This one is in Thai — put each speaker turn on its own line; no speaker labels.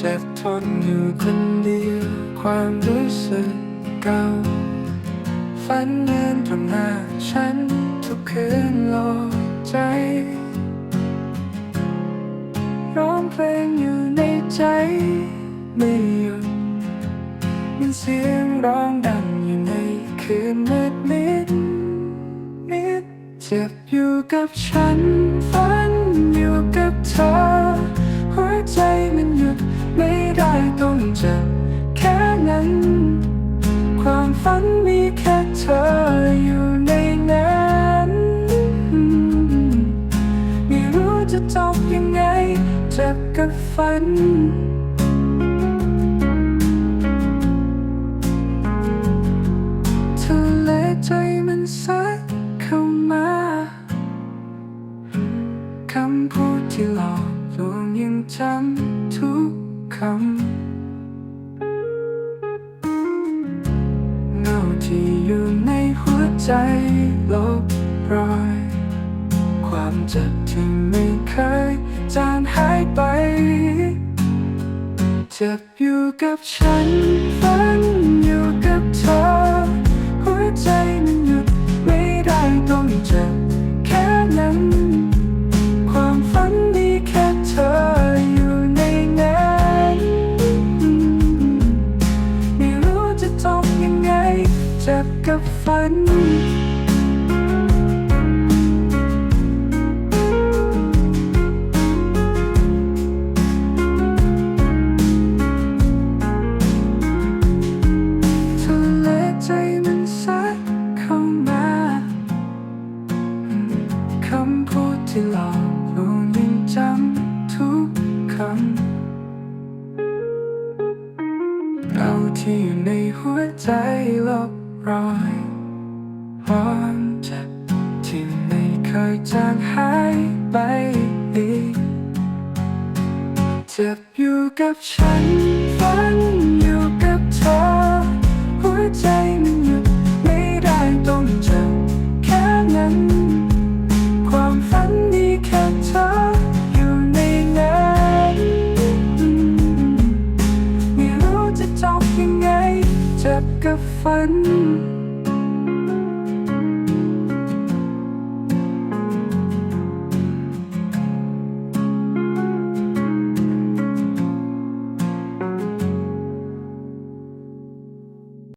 เจ็บทนอยู่คนเดียวความรู้สึกเก่าฝันเงินตรงหน้าฉันทุกคืนหลอกใจร้องเพลงอยู่ในใจไม่หยุดมีเสียงร้องดังอยู่ในคืนมืดมิดมิดเจ็บอยู่กับฉันฝันอยู่กับเธอ ต้องเจ็บแค่นั้น ความฝันมีแค่เธออยู่ในนั้นไม่รู้จะจบยังไงเจ็บกับฝันทะเลใจมันซัดเข้ามาคำพูดที่หลอกลวงยังจำ คำเงาที่อยู่ในหัวใจลบรอย ความเจ็บที่ไม่เคยจางหายไป เจ็บอยู่กับฉันฝัน กับฝัน ทะเลใจมันซัดเข้ามา คำพูดที่หลอกลวงยังจำทุกคำเราที่อยู่ในหัวใจลบ รอยความเจ็บที่ไม่เคยจางหายไปอีกเจ็บอยู่กับฉัน กับกับฝัน